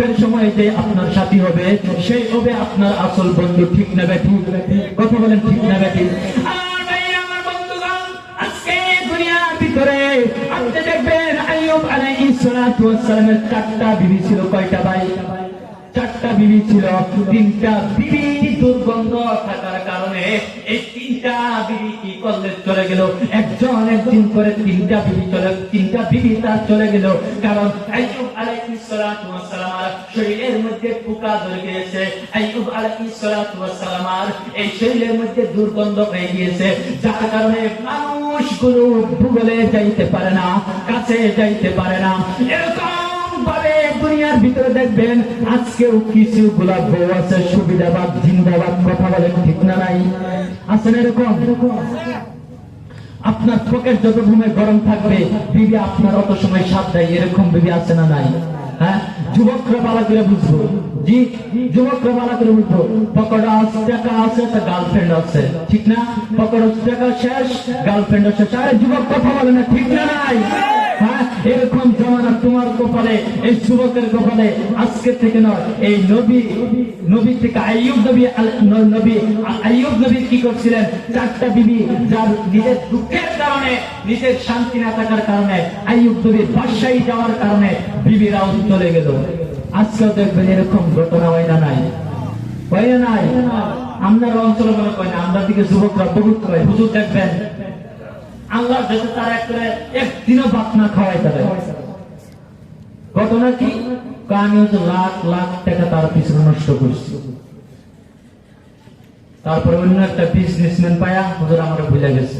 দুঃখের সময় যে আপনার সাথী হবে সেই হবে আপনার আসল বন্ধু, ঠিক না ব্যাটি? কথা বলেন, ঠিক না ভিতরে আপনি দেখবেন আইয়ুব আলাইহিস সালাতু ওয়াস সালামের চারটা বিবি ছিল, কয়টা ভাই? চারটা বিবি ছিল, তিনটা বিবি দুর্গন্ধ থাকার কারণে এই তিনটা বিবি কি করলে চলে গেল? একজন একদিন করে তিনটা বিবি চলে তিনটা বিবি তার চলে গেল। কারণ আইয়ুব আলাইহিস সালাতু ওয়াস সালাম শরীরের মধ্যে পোকা ধরে গিয়েছে। আইয়ুব আলাইহিস সালাতু ওয়াস সালাম এই শরীরের মধ্যে দুর্গন্ধ হয়ে গিয়েছে। যার কারণে মানুষগুলো ভূগোলে যাইতে পারে না, কাছে যাইতে পারে না। এরকম দুনিয়ার ভিতরে দেখবেন, আজকেও কিছু গোলাপ বউ আছে সুবিধাবাদ জিন্দাবাদ কথা বলেন ঠিক না নাই? আছেন এরকম? আপনার চোখের যত ঘুমে গরম থাকবে, বিবি আপনার অত সময় সাথ দেয়, এরকম বিবি আছে না নাই? হ্যাঁ? যুবকরা বালা করে বুঝব। জি? যুবকরা বালা করে বুঝব। পকড়া টাকা আছে, তা গার্লফ্রেন্ড আছে। ঠিক না? পকড়া টাকা শেষ গার্লফ্রেন্ড শেষ আরে যুবক কথা বলে না, ঠিক না নাই? হ্যাঁ এরকম জমানা তোমার কপালে, এই যুবকের কপালে, আজকে থেকে নয়, এই নবী নবী থেকে নবী নবী নবী কি করছিলেন? চারটা বিবি যার নিজের দুঃখের কারণে, নিজের শান্তি না থাকার কারণে বাদশাহী যাওয়ার কারণে চলে গেল। আজকেও দেখবেন এরকম ঘটনা হয় না নাই? হয় না নাই? আমরা অঞ্চলে করি না, আমরা দিকে যুবকরা বহুত হুজুর দেখবেন আল্লাহর দেশে তারা করে একদিনও ভাত না খাওয়াই তাদের ঘটনা কি? আমি হচ্ছে লাখ লাখ টাকা তার পিছনে নষ্ট করছি। তারপরে অন্য একটা বিজনেসম্যান পায়া হুজুর আমার ভুলে গেছে।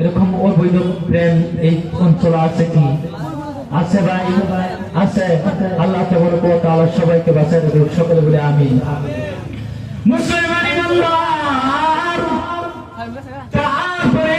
এরকম অবৈধ প্রেম এই অঞ্চলে আছে কি? আছে ভাই আছে। আল্লাহ কথা আল্লাহ সবাইকে বাঁচাই দেবে সকলে বলে আমি মুসলমান তারপরে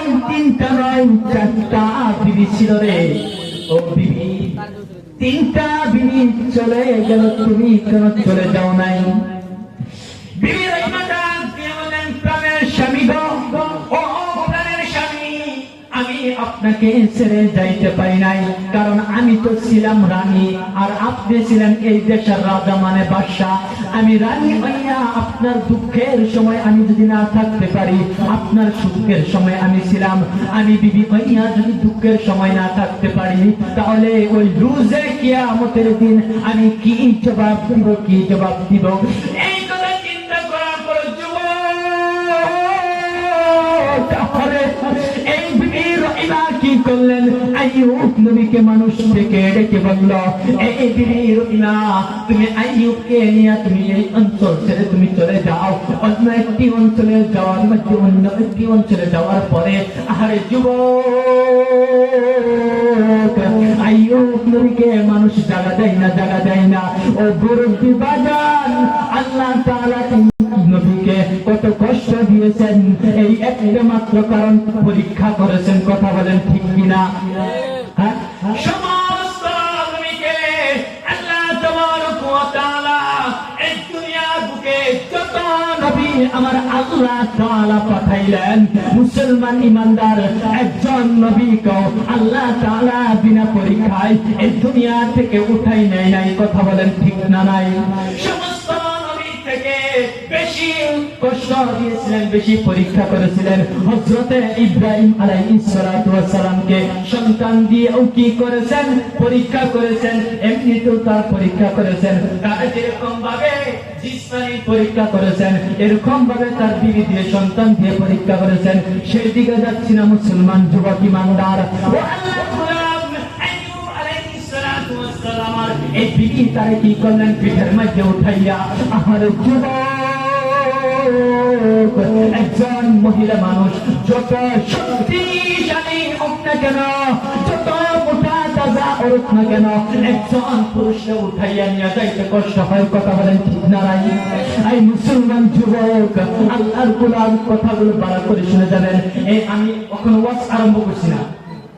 তিনটা নয়, চারটা বিবি ছিল রে। ও বিবি, তিনটা বিবি চলে গেল, তুমি কেন চলে যাও নাই? বিবি আপনাকে ছেড়ে যাইতে পারি নাই। কারণ আমি তো ছিলাম রানী, আর আপনি ছিলেন এই দেশের রাজা মানে বাদশাহ। আমি রানী হইয়া আপনার দুঃখের সময় আমি যদি না থাকতে পারি, আপনার সুখের সময় আমি ছিলাম। আমি বিবি হইয়া যদি দুঃখের সময় না থাকতে পারি, তাহলে ওই লুজে কিয়ামতের দিন আমি কি জবাব দিব, কি জবাব দিব? এই কি করলেন? আইয়ুব নবীকে মানুষ থেকে ডেকে বলল এই বিবির রহিমা তুমি আইয়ুবকে নিয়ে তুমি এই অঞ্চল ছেড়ে তুমি চলে যাও। অন্য একটি অঞ্চলে যাওয়ার মধ্যে, অন্য একটি অঞ্চলে যাওয়ার পরে আহারে যুবক, আইয়ুব নবীকে মানুষ জায়গা দেয় না জায়গা দেয় না। ও গুরুত্বি বাজান আল্লাহ তাআলা কত কষ্ট দিয়েছেন? এই একটা মাত্র কারণ, পরীক্ষা করেছেন, কথা বলেন ঠিক কিনা? হ্যাঁ? নবী আমার আল্লাহ পাঠাইলেন, মুসলমান ইমানদার একজন আল্লাহ বিনা পরীক্ষায় এই দুনিয়া থেকে উঠাই নেয় নাই, কথা বলেন ঠিক না নাই? সমস্ত কষ্ট দিয়েছিলেন, বেশি পরীক্ষা করেছিলেন। হজরতে ইব্রাহিম আলাইহিস সালাতু ওয়াস সালামকে সন্তান দিয়েও কি করেছেন? পরীক্ষা করেছেন, এমনিতেও তার পরীক্ষা করেছেন। তার ভাবে পরীক্ষা করেছেন এরকম ভাবে তার বিবি দিয়ে সন্তান দিয়ে পরীক্ষা করেছেন। সেই দিকে যাচ্ছি না মুসলমান যুবক ইমানদার। এই বিবি তারে কি করলেন? পিঠের মধ্যে উঠাইয়া আমার যুবক একজন মহিলা মানুষ, যত শক্তিশালী হোক না কেন, যত মোটা হোক না কেন, একজন পুরুষকে উঠাইয়া নিয়ে যাইতে কষ্ট হয়, কথা বলেন ঠিক এই মুসলমান যুবক, আল্লাহর কথাগুলো বাড়া করে শুনে এই আমি কখনো ওয়াজ আরম্ভ করছি না।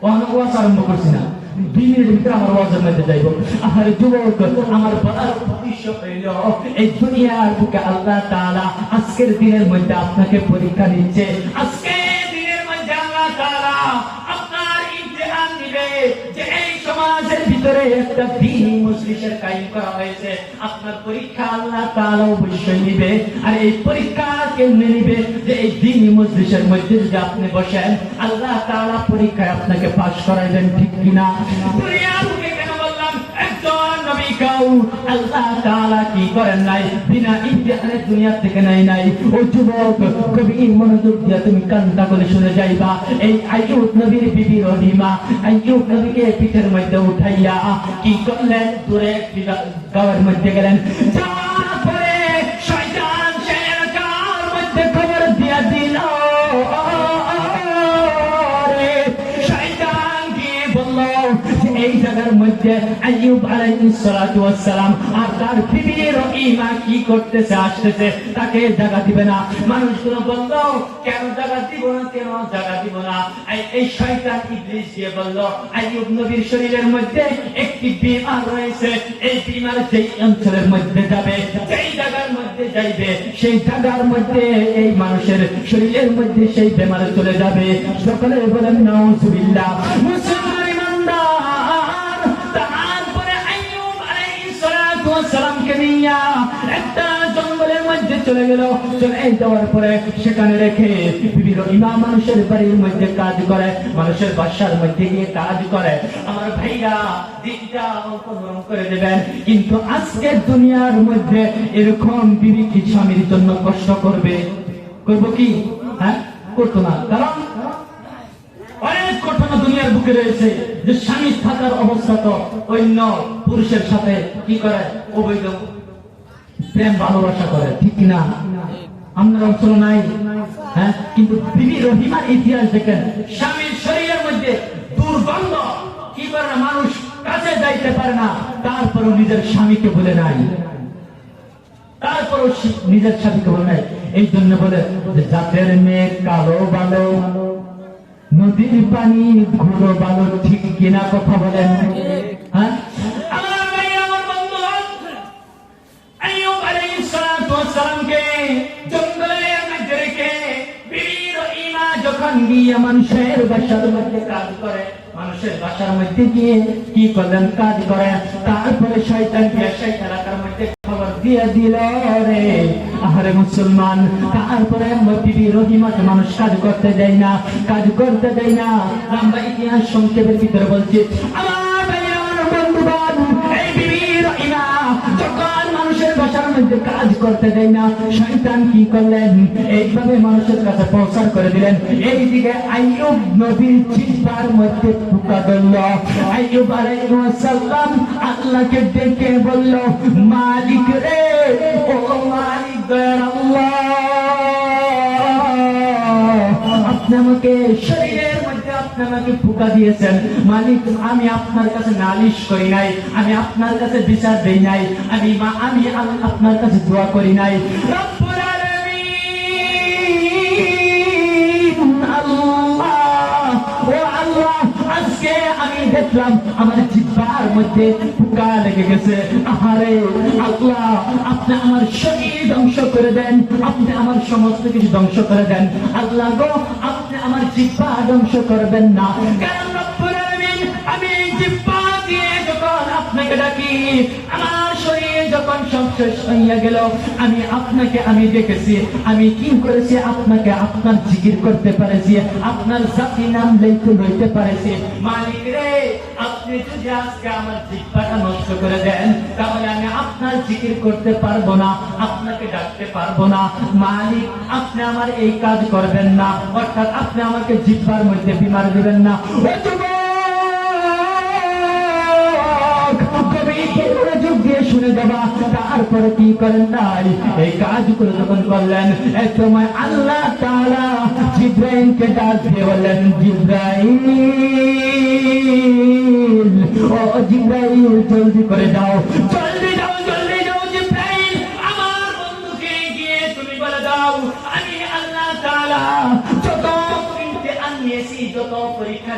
কখনো ওয়াজ আরম্ভ করছি না। ভিতরে আমার যাইব। আমার যুবক, আমার এই দুনিয়ার বুকে আল্লাহ তাআলা আজকের দিনের মধ্যে আপনাকে পরীক্ষা নিচ্ছে আজকের ভিতরে একটা দিন মজলিসের কায়েম করা হয়েছে। আপনার পরীক্ষা আল্লাহ তাআলা অবশ্যই নেবে। আর এই পরীক্ষা কেমনে নেবে? যে এই দিন মজলিসের মধ্যে যদি আপনি বসেন, আল্লাহ তাআলা পরীক্ষায় আপনাকে পাশ করাইবেন ঠিক কিনা? দুনিয়া বুকে কেন বললাম কাউ আল্লাহ তাআলা কি করেন নাই? বিনা ইমতিহানে দুনিয়া থেকে নাই নাই। ও যুবক কবি মনোযোগ দিয়া তুমি কান্তা করে শুনে যাইবা। এই আইয়ুব নবীর বিবি রহিমা আইয়ুব নবীকে পিঠের মধ্যে উঠাইয়া কি করলেন? দূরে একটি গা- মধ্যে গেলেন। যাওয়ার পরে শয়তান সে এলাকার মধ্যে খবর দিয়া দিল। শরীরের মধ্যে একটি বিমার রয়েছে। এই বিমার অঞ্চলের মধ্যে যাবে, যেই জায়গার মধ্যে যাইবে, সেই জায়গার মধ্যে এই মানুষের শরীরের মধ্যে সেই বেমারে চলে যাবে। সকলে বলেন, নাউজুবিল্লাহ। মুসলমান মধ্যে চলে গেল, চলে যাওয়ার পরে সেখানে রেখে বিভিন্ন ইমাম মানুষের বাড়ির মধ্যে কাজ করে, মানুষের বাসার মধ্যে গিয়ে কাজ করে। আমার ভাইরা কিন্তু আজকের দুনিয়ার মধ্যে এরকম বিবি কি স্বামীর জন্য কষ্ট করবে। করব কি? হ্যাঁ? করতো না। কারণ অনেক ঘটনা দুনিয়ার বুকে রয়েছে, যে স্বামী থাকার অবস্থা তো অন্য পুরুষের সাথে কি করে? অবৈধ। প্রেম ভালোবাসা করে ঠিক না আপনার অঞ্চল নাই? হ্যাঁ? কিন্তু বিবি রহিমার ইতিহাস দেখেন স্বামীর শরীরের মধ্যে দুর্গন্ধ। কি করে মানুষ কাছে যাইতে পারে না তারপরও নিজের স্বামীকে বলে নাই। তারপরও নিজের স্বামীকে বলে নাই। এই জন্য বলে যে জাতের মেয়ে কালো ভালো নদীর পানি ঘুরো ভালো ঠিক কিনা কথা বলেন? হ্যাঁ? সালামকে জঙ্গলের মধ্যে রেখে বিবি রহিমা যখন গিয়ে মানুষের বাসার মধ্যে কাজ করে, মানুষের বাসার মধ্যে গিয়ে কি করলেন? কাজ করে। তারপরে শয়তান মধ্যে মুসলমান, তারপরে মানুষ কাজ করতে দেয় না, কাজ করতে দেয় না। লম্বা ইতিহাস সংক্ষেপের ভিতরে বলছি, আমার আমার এই যখন বাসার মধ্যে কাজ করতে দেয় না। শয়তান কি করলেন? এইভাবে মানুষের কাছে প্রচার করে দিলেন। এইদিকে আইয়ুব নবীর চিন্তার মধ্যে ঢুকা দিল আইয়ুব আলাইহিস সালাম আল্লাহকে ডেকে বলল, মালিক রে, ও মালিক দয়ার আল্লাহ, আপনি আমাকে মধ্যে আপনি আমাকে ফুকা দিয়েছেন। মালিক, আমি আপনার কাছে নালিশ করি নাই, আমি আপনার কাছে বিচার দেই নাই, আমি আমি আপনার কাছে দোয়া করি নাই। আজকে আমি দেখলাম আমার মধ্যে ফুকা লেগে গেছে। আহারে আল্লাহ, আপনি আমার শরীর ধ্বংস করে দেন। আপনি আমার সমস্ত কিছু ধ্বংস করে দেন। আল্লাহ গো, আপনি আমার জিব্বা ধ্বংস করবেন না। কারণ আমি জিব্বা দিয়ে যখন আপনাকে ডাকি, আমার যখন সব শেষ হইয়া গেল, আমি আপনাকে আমি দেখেছি, আমি কি করেছি? আপনাকে আপনার জিকির করতে পারেছি, আপনার জাতি নাম লইতে লইতে পারেছি। মালিক রে আপনি যদি আজকে আমার জিব্বাটা নষ্ট করে দেন, তাহলে আমি আপনার জিকির করতে পারব না, আপনাকে ডাকতে পারব না। মালিক, আপনি আমার এই কাজ করবেন না, অর্থাৎ আপনি আমাকে জিব্বার মধ্যে বিমার দিবেন না। তারপরে কি করেন নাই এই কাজগুলো যখন করলেন, এক সময় আল্লাহ তারা জিব্রাইলকে ডাক দিয়ে বললেন, জিব্রাইল, ও জিব্রাইল, জলদি করে যাও জলদি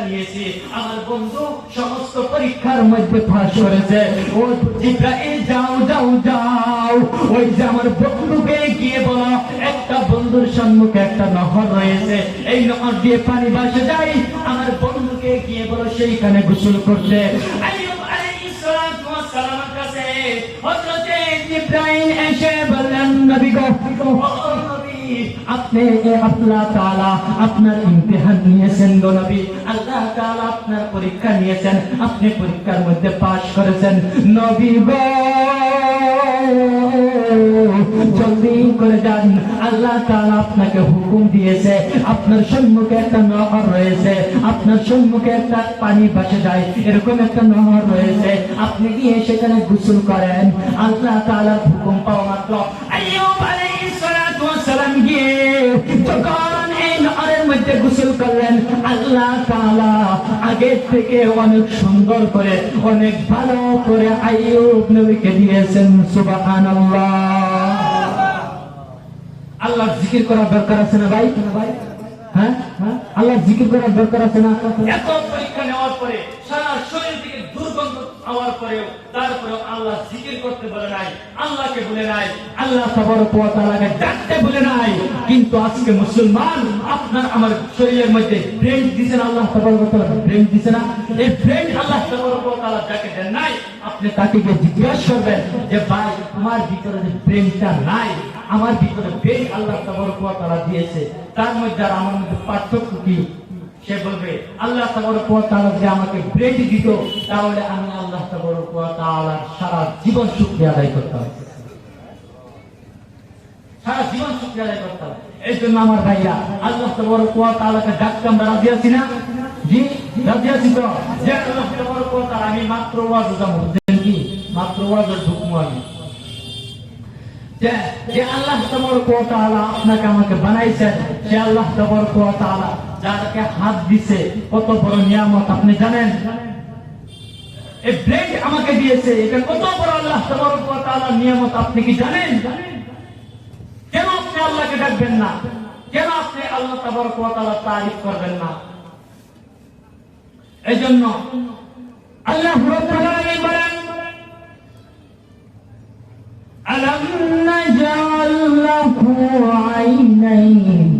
নিয়েছি আমার বন্ধু সমস্ত পরীক্ষার মধ্যে ফাঁস করেছে। ও জিব্রাইল, যাও যাও যাও। ওই যে আমার বন্ধুকে গিয়ে বলো, একটা বন্ধুর সম্মুখে একটা নহর রয়েছে। এই নহর দিয়ে পানি বাসে যাই আমার বন্ধুকে গিয়ে বলো, সেইখানে গোসল ওয়াস কাছে হযরতে জিব্রাইল এসে বললেন, নবী গো আল্লাহ আপনাকে হুকুম দিয়েছে, আপনার সম্মুখে একটা নহর রয়েছে, আপনার সম্মুখে একটা পানি ভাসে যায়, এরকম একটা নহর রয়েছে। আপনি গিয়ে সেখানে গোসল করেন। আল্লাহ তাআলার হুকুম পাওয়া মাত্র মধ্যে গোসল করলেন, আল্লাহ তাআলা আগে থেকে অনেক সুন্দর করে, অনেক ভালো করে আইয়ুব নবীকে দিয়েছেন, সুবহানাল্লাহ। আল্লাহ জিকির করার দরকার আছে না ভাই? হ্যাঁ? হ্যাঁ? আল্লাহ জিকির করার দরকার আছে না? এত পরীক্ষা নেওয়ার পরে সারা শরীর থেকে দুর্গন্ধ হওয়ার পরেও তারপরেও আল্লাহ জিকির করতে বলে নাই, আল্লাহকে বলে নাই, আল্লাহ ডাকতে বলে নাই। কিন্তু আজকে মুসলমান আপনার আমার শরীরের মধ্যে দিছেন আল্লাহ দিছে না? এই ব্রেন আল্লাহ যাকে দেন নাই, আপনি তাকে জিজ্ঞাসা করবেন যে, ভাই, তোমার ভিতরে যে ব্রেনটা নাই, আমার ভিতরে ব্রেন আল্লাহ তাবারক ওয়া তাআলা দিয়েছে। তার মধ্যে আর আমার মধ্যে পার্থক্য কি? সে বলবে, আল্লাহ তাআলা যে আমাকে ব্রেন দিত, তাহলে আমি আল্লাহ তাআলার সারা জীবন শুকরিয়া আদায় করতাম। সারা জীবন আদায় আমি মাত্র ওয়াজ কি? মাত্র ওয়াজ আমি। যে যে আল্লাহ তাআলা আপনাকে আমাকে বানাইছেন সে আল্লাহ তাআলা যাকে হাত দিছে, কত বড় নিয়ামত, আপনি জানেন? এই আমাকে দিয়েছে, এটা কত বড় আল্লাহ নিয়ামত, আপনি কি জানেন? কেন আপনি আল্লাহকে ডাকবেন না? কেন আপনি আল্লাহ তারিফ করবেন না? এই জন্য আল্লাহ বলেন ألم نجعل له عينين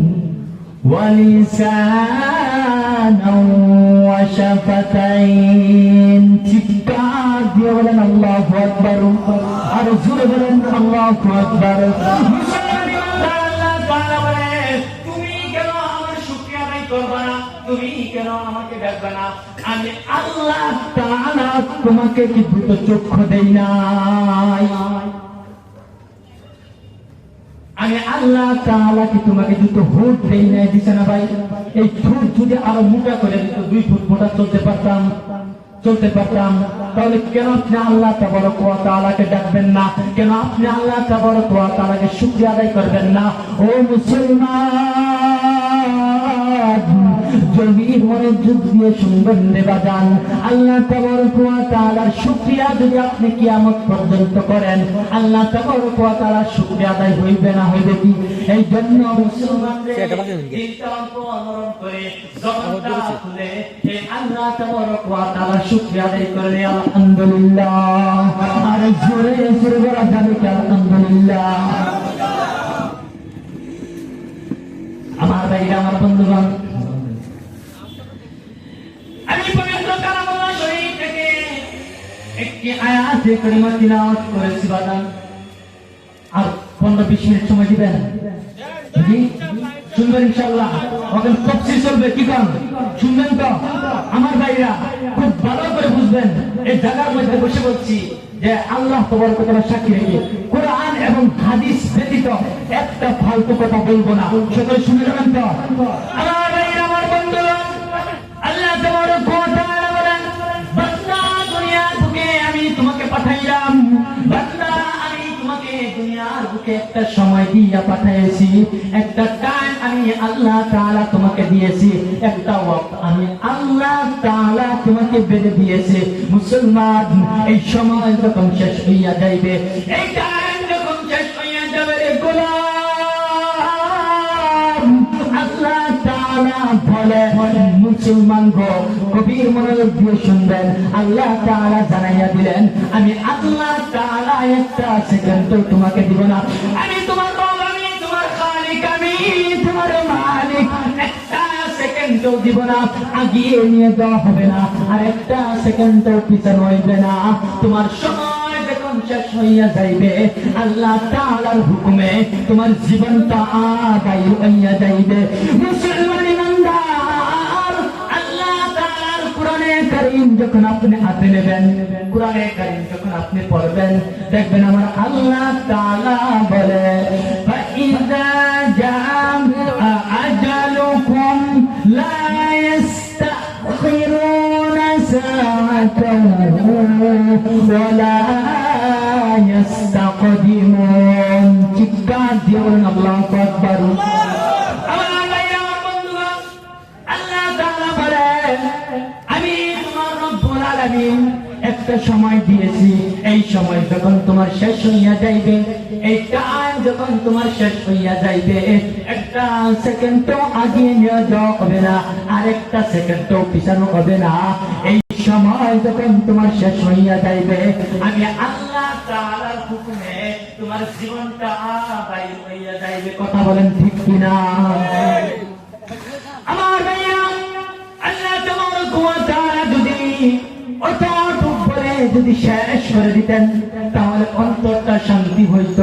ولسانا وشفتين চিৎকার দিয়ে বলেন আল্লাহ আকবর আর জুড়ে বলেন আল্লাহ আকবর তুমি কেন আমার শুক্রিয়া আদায় করবা না তুমি কেন আমাকে ডাকবা না আমি আল্লাহ তাআলা তোমাকে কি দুটো চক্ষু দেই নাই আমি আল্লাহ তাআলা কি তোমাকে দুটো হুট দেই নাই দিছে না ভাই? এই ঠোঁট যদি আরও মোটা করে দিত দুই ফুট মোটা চলতে পারতাম চলতে পারতাম, তাহলে কেন আপনি আল্লাহ তাবারক ওয়া তাআলাকে ডাকবেন না? কেন আপনি আল্লাহ তাবারক ওয়া তাআলাকে শুকরিয়া আদায় করবেন না? ও মুসলমান! দিয়ে শুনবেন আল্লাহ শুকরিয়া যদি আপনি কিয়ামত পর্যন্ত করেন আল্লাহ শুকরিয়া আদায় হইবে না হইবে কি? এই জন্য আর জোরে জোরে বলা যাবে আলহামদুলিল্লাহ। আমার ভাইরা আমার বন্ধুগণ আমি পবিত্র কালামুল্লাহ শরীফ থেকে একটি তিলাওয়াত আর পনেরো বিশ মিনিট সময় দিবেন? শুনবেন চলবে, কি কারণ? শুনবেন তো? আমার ভাইরা খুব ভালো করে বুঝবেন। এই জায়গার মধ্যে বসে বলছি যে আল্লাহ তোমার কথা সাক্ষী রেখে কোরআন এবং হাদিস ব্যতীত একটা ফালতু কথা বলব না। সকলে শুনে যাবেন তো? বুকে একটা সময় দিয়া পাঠাইছি। একটা টাইম আমি আল্লাহ তাআলা তোমাকে দিয়েছি, একটা ওয়াক্ত আমি আল্লাহ তাআলা তোমাকে বেঁধে দিয়েছে। মুসলমান, এই সময় যখন শেষ হইয়া যাইবে, এই আল্লাহ তাআলা জানাইয়া দিলেন, আমি তোমাকে দিব না। তোমার আমি তোমার শেষ হইয়া যাইবে, আল্লাহ তাআলার হুকুমে তোমার জীবনটা আদায় হইয়া যাইবে। মুসলমান ইমানদার কোরআনে কারীম যখন আপনি হাতে নেবেন কোরআনে কারীম যখন আপনি পড়বেন দেখবেন আমার আল্লাহ তাআলা বলে فإذا جاء أجلكم لا يستأخرون ساعة ولا يستقدمون চিৎকার দিয়ে বলেন আল্লাহু আকবার আমার একটা সময় দিয়েছি, এই সময় যখন তোমার শেষ হইয়া যাইবে, এই টাইম যখন তোমার শেষ হইয়া যাইবে, একটা সেকেন্ড আগিয়ে নিয়ে যাওয়া হবে না আর একটা সেকেন্ড পিছানো হবে না। এই সময় যখন তোমার শেষ হইয়া যাইবে আমি আল্লাহ তাআলার হুকুমে তোমার জীবনটা আদায় হইয়া যাইবে। কথা বলেন ঠিক কিনা? আমার ভাইয়া, আল্লাহ তাবারক ওয়া তাআলা যদি বলে যদি শেষ করে দিতেন, তাহলে অন্তরটা শান্তি হইত।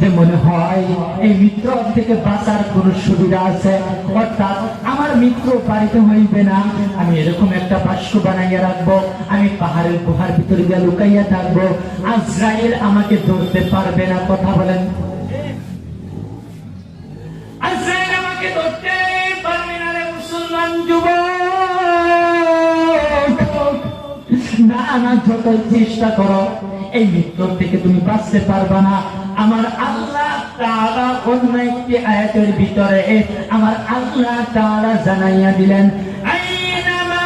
যে মনে হয়, এই মিত্র থেকে বাঁচার কোনো সুবিধা আছে? অর্থাৎ, আমার মিত্র বাড়িতে হইবে না। আমি এরকম একটা বাস্য বানাইয়া রাখব, আমি পাহাড়ের গুহার ভিতরে গিয়ে লুকাইয়া থাকব। আজরাইল আমাকে ধরতে পারবে না, কথা বলেন। না না যত চেষ্টা করো, এই মৃত্যুর থেকে তুমি বাঁচতে পারবা না। আমার আল্লাহ তাআলা অন্য একটি আয়াতের ভিতরে আমার আল্লাহ তাআলা জানাইয়া দিলেন আইনামা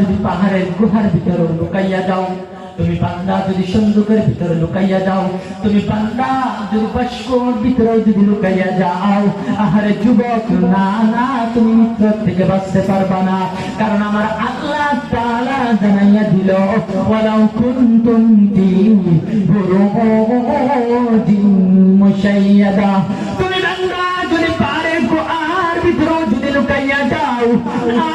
যদি পাহাড়ের গুহার ভিতরে লুকাইয়া যাও, তুমি বান্দা যদি সন্দুকের ভিতরে লুকাইয়া যাও, তুমি বান্দা যদি বাস্কর ভিতরে যদি লুকাইয়া যাও, আহারে যুবক, না না, তুমি মিত্র থেকে বাঁচতে পারবা না। কারণ আমার আল্লাহ তাআলা জানাইয়া দিল, ওয়ালাউ কুনতুম ফি বুরুজিন মুশাইয়াদা। তুমি বান্দা যদি পাহাড়ের গুহার ভিতরে যদি লুকাইয়া যাও, না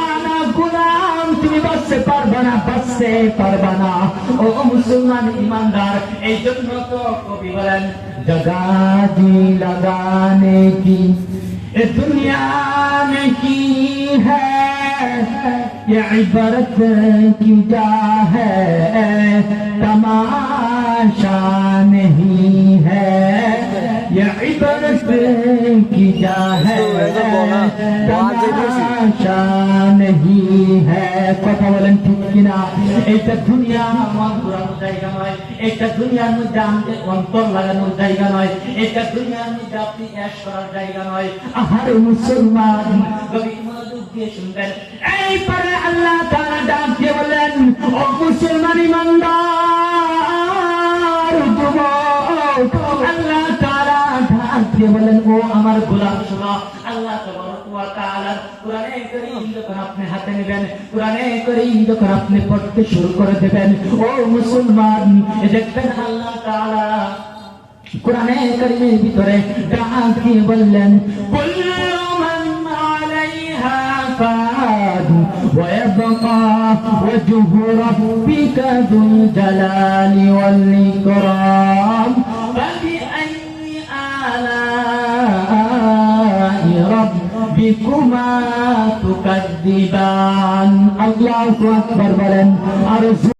গুলাম তুমি বাঁচতে پر না বাঁচতে পারবে না। ও মুসলমান ইমানদার এই জন্য তো কবি বলেন জগা লাগানে কি دنیا میں کی ہے یہ عبرت کی جا ہے تماشا نہیں ہے یہ عبرت کی جا ہے تماشا نہیں ہے কথা বলেন ঠিক কিনা? এটা দুনিয়া আমার ঘোরানোর জায়গা নয়। এটা দুনিয়ার মধ্যে আমাদের অন্তর লাগানোর জায়গা নয়। এটা দুনিয়ার মধ্যে আপনি অ্যাশ করার জায়গা নয়। আহারে মুসলমান দিয়ে শুনবেন। এই পারে আল্লাহ তাআলা ডাক দিয়ে বলেন, ও মুসলমান ইমানদার আল্লাহ দিয়ে বলেন ও আমার গোলাম শোনো আল্লাহ তাবারক ওয়া তাআলা কোরআনে কারীম যখন আপনি হাতে নেবেন কোরআনে কারীম যখন আপনি পড়তে শুরু করে দেবেন ও মুসলমান এই দেখবেন আল্লাহ তাআলা কোরআনে কারিমের ভিতরে ডাক দিয়ে বললেন কুল্লু মান আলাইহা ফান ويبقى وجه ربك ذو الجلال والإكرام ربكما تكذبان الله أكبر بلن أرجو